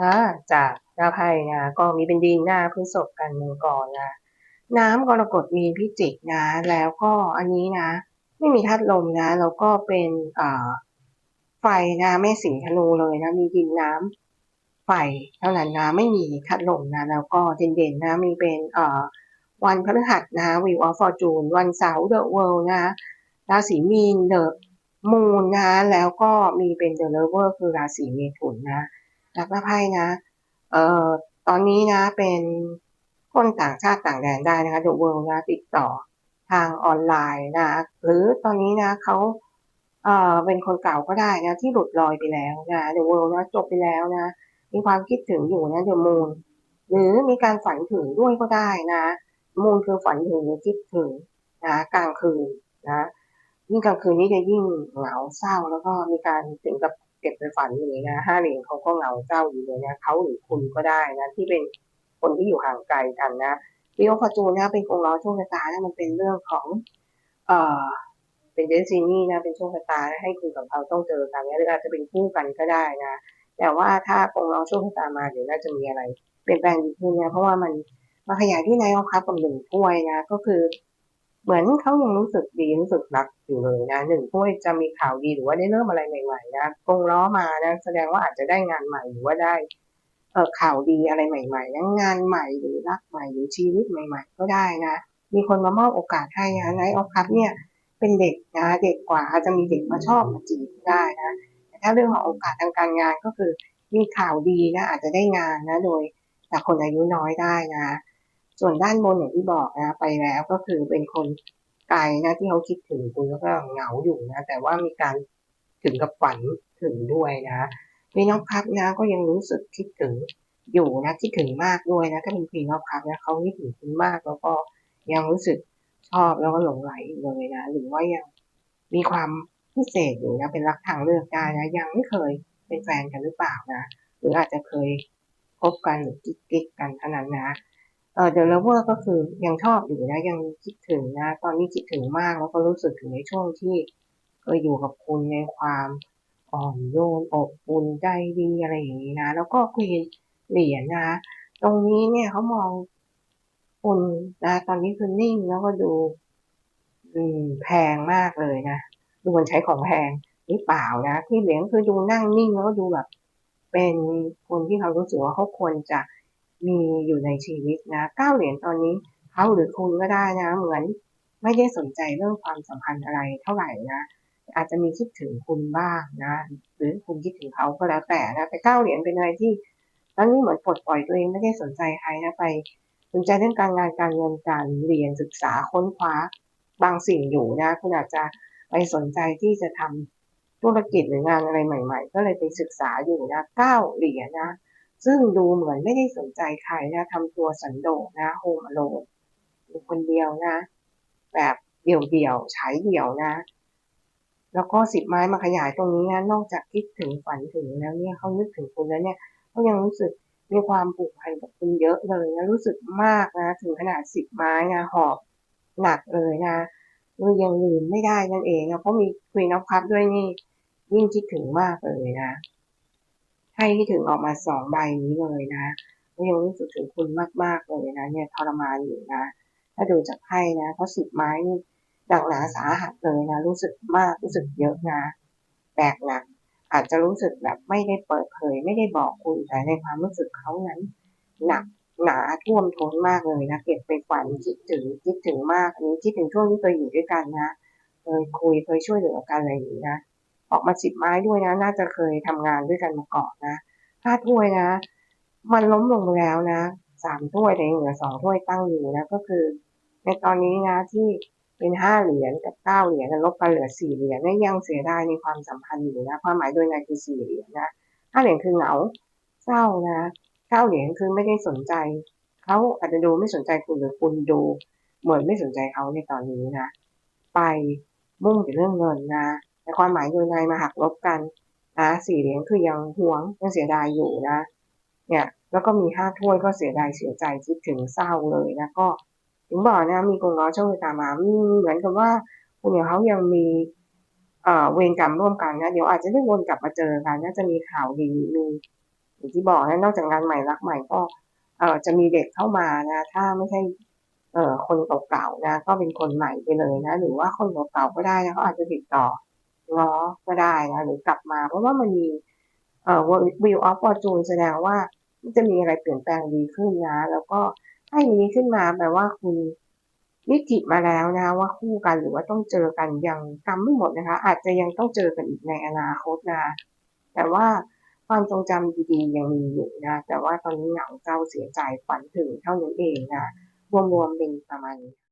ค่ะจากดาวไพ่นะก็มีเป็นดินหน้าพฤษภกันมังกรนะน้ำกรกฎมีพิจิกนะ แล้วก็อันนี้นะ ไม่มีธาตุลมนะ แล้วก็เป็นอ่าไฟนะไม่สิงธนูเลยนะ มีดินน้ำไฟเท่านั้นนะไม่มีธาตุลมนะ แล้วก็เด่นๆนะมีเป็นอ่าวันพฤหัสนะวิวออฟฟอร์จูนวันเสาร์เดอะเวิลด์นะราศีมีนเดอะมูนนะแล้วก็มีเป็นเดอะเลเวอร์คือราศีเมถุนนะ นักละไพ่นะเอ่อตอนนี้นะเป็นคนต่างชาติต่างแดนได้นะคะ The World นะติดต่อทางออนไลน์นะ หรือตอนนี้นะเขาเอ่อเป็นคนเก่าก็ได้นะ ที่หลุดลอยไปแล้วนะ The World นะจบไปแล้วนะ มีความคิดถึงอยู่นะ The Moon หรือมีการฝันถึงด้วยก็ได้นะมูนคือฝันถึงหรือคิดถึงนะกลางคืนนะยิ่งกลางคืนนี้จะยิ่งเหงาเศร้าแล้วก็มีการถึงกับ เก็บไปฝันเลยนะห้าเหรียญเขาก็เหงาเศร้าอยู่เลยนะเขาหรือคุณก็ได้นะที่เป็นคนที่อยู่ห่างไกลกันนะวิโอฟอจูนนะเป็นกงล้อโชคชะตานะมันเป็นเรื่องของ เอ่อ เป็นเดซินี่นะเป็นโชคชะตาให้คุณกับเขาต้องเจอกันหรืออาจจะเป็นคู่กันก็ได้นะแต่ว่าถ้ากงล้อโชคชะตามาเดี๋ยวน่าจะมีอะไร เปลี่ยนแปลงดีขึ้นนะเพราะว่ามันมาขยายที่นายออคับกับหนึ่งถ้วยนะก็คือ เหมือนเขายังรู้สึกดีรู้สึกรักอยู่เลยนะหนึ่งถ้วยจะมีข่าวดีหรือว่าได้เริ่มอะไรใหม่ๆนะกงล้อมานะแสดงว่าอาจจะได้งานใหม่หรือว่าได้เออข่าวดีอะไรใหม่ๆนะงานใหม่หรือรักใหม่หรือชีวิตใหม่ ๆ ก็ได้นะ มีคนมามอบโอกาสให้นะนายออคับเนี่ยเป็นเด็กนะเด็กกว่าอาจจะมีเด็กมาชอบมาจีบได้นะแต่ถ้าเรื่องของโอกาสทางการงานก็คือมีข่าวดีนะอาจจะได้งานนะโดยจากคนอายุน้อยได้นะ ส่วนด้านบนอย่างที่บอกนะ ไปแล้วก็คือเป็นคนไกลนะที่เขาคิดถึงคุณแล้วก็เหงาอยู่นะ แต่ว่ามีการถึงกับฝันถึงด้วยนะพีน้องพับนะก็ยังรู้สึกคิดถึงอยู่นะคิดถึงมากด้วยนะถ้าเป็นพีน้องพับนะเขาคิดถึงคุณมากแล้วก็ยังรู้สึกชอบแล้วก็หลงไหลเลยนะหรือว่ายังมีความพิเศษอยู่นะเป็นรักทางเลือกได้นะยังไม่เคยเป็นแฟนกันหรือเปล่านะ หรืออาจจะเคยคบกันหรือกิ๊กกันเท่านั้นนะ เออเดลเวอร์ก็คือยังชอบอยู่นะยังคิดถึงนะ ตอนนี้คิดถึงมากแล้วก็รู้สึกถึงในช่วงที่เคยอยู่กับคุณในความอ่อนโยนอบอุ่นใจดีอะไรอย่างนี้นะ แล้วก็คุยเหรียญนะ ตรงนี้เนี่ยเขามองคุณนะตอนนี้คือนิ่งแล้วก็ดูอืมแพงมากเลยนะดูมันใช้ของแพงหรือเปล่านะที่เหรียญคือดูนั่งนิ่งแล้วก็ดูแบบ เป็นคนที่เขารู้สึกว่าเขาควรจะ มีอยู่ในชีวิตนะเก้าเหรียญตอนนี้เขาหรือคุณก็ได้นะ เหมือนไม่ได้สนใจเรื่องความสัมพันธ์อะไรเท่าไหร่นะ อาจจะมีคิดถึงคุณบ้างนะ หรือคุณคิดถึงเขาก็แล้วแต่นะแต่เก้าเหรียญเป็นอะไรที่ตอนนี้เหมือนปลดปล่อยตัวเองไม่ได้สนใจใครนะไปสนใจเรื่องการงานการเงินการเรียนศึกษาค้นคว้าบางสิ่งอยู่นะคุณอาจจะไปสนใจที่จะทำธุรกิจหรืองานอะไรใหม่ ๆ ก็เลยไปศึกษาอยู่นะเก้าเหรียญนะ ซึ่งดูเหมือนไม่ได้สนใจใครนะทำตัวสันโดษนะโฮมอโลนอยู่คนเดียวนะ แบบเดี่ยวๆใช้เดี่ยวนะ แล้วก็สิบไม้มาขยายตรงนี้นะนอกจากคิดถึงฝันถึงแล้วเนี่ยเขานึกถึงคุณแล้วเนี่ยเขายังรู้สึกมีความผูกพันกับคุณเยอะเลยนะรู้สึกมากนะถึงขนาดสิบไม้นะหอบหนักเลยนะคือยังลืมไม่ได้นั่นเองนะเพราะมีคุยนับพับด้วยนี่ยิ่งคิดถึงมากเลยนะ ให้ที่ถึงออกมาสองใบนี้เลยนะก็ยังรู้สึกถึงคุณมากๆเลยนะเนี่ยทรมานอยู่นะ ถ้าดูจากไพ่นะเพราะสิบไม้นี่ดักหนาสาหัสเลยนะ รู้สึกมากรู้สึกเยอะนะแบกหนัก อาจจะรู้สึกแบบไม่ได้เปิดเผย ไม่ได้บอกคุณแต่ในความรู้สึกเขานั้น หนักหนาท่วมท้นมากเลยนะเก็บไปฝันคิดถึงคิดถึงมากอันนี้คิดถึงช่วงที่เคยอยู่ด้วยกันนะเคยคุยเคยช่วยเหลือกันอะไรอย่างนี้นะ ออกมาสิบไม้ด้วยนะ น่าจะเคยทำงานด้วยกันมาก่อนนะห้าถ้วยนะ มันล้มลงไปแล้วนะสามถ้วยแต่ยังเหลือสองถ้วยตั้งอยู่นะ ก็คือ ในตอนนี้นะที่เป็นห้าเหรียญกับเก้าเหรียญลบกันเหลือสี่เหรียญนี่ยังเสียดายในความสัมพันธ์อยู่นะ ความหมายโดยในคือสี่เหรียญนะห้าเหรียญคือเหงาเศร้านะเก้าเหรียญคือไม่ได้สนใจเขาอาจจะดูไม่สนใจคุณหรือคุณดู เหมือนไม่สนใจเขาในตอนนี้นะ ไปมุ่งแต่เรื่องเงินนะ แต่ความหมายโดยในมาหักลบกันนะสี่เหรียญคือยังหวงยังเสียดายอยู่นะ เนี่ยแล้วก็มีห้าถ้วยก็เสียดายเสียใจคิดถึงเศร้าเลยนะก็ถึงบอกนะมีกงล้อโชคชะตามาเหมือนกับว่าคุณอย่างเขายังมีเอ่อเวรกรรมร่วมกันนะเดี๋ยวอาจจะได้วนกลับมาเจอกันน่าจะมีข่าวดีมีอย่างที่บอกนะนอกจากงานใหม่รักใหม่ก็เอ่อจะมีเด็กเข้ามานะถ้าไม่ใช่เออคนเก่าๆนะ ก็เป็นคนใหม่ไปเลยนะ หรือว่าคนเก่าๆก็ได้นะเขาอาจจะติดต่อ ง้อก็ได้นะหรือกลับมา เพราะว่ามันมีเอ่อ wheel of fortune แสดงว่าจะมีอะไรเปลี่ยนแปลงดีขึ้นนะ แล้วก็ให้นี้ขึ้นมาแปลว่าคุณวิกฤตมาแล้วนะว่าคู่กันหรือว่าต้องเจอกันยังกำไม่หมดนะคะ อาจจะยังต้องเจอกันอีกในอนาคตนะแต่ว่าความทรงจำดีๆยังมีอยู่นะ แต่ว่าตอนนี้เหงาเศร้าเสียใจฝันถึงเท่านั้นเองนะรวมๆเป็นประมาณนี้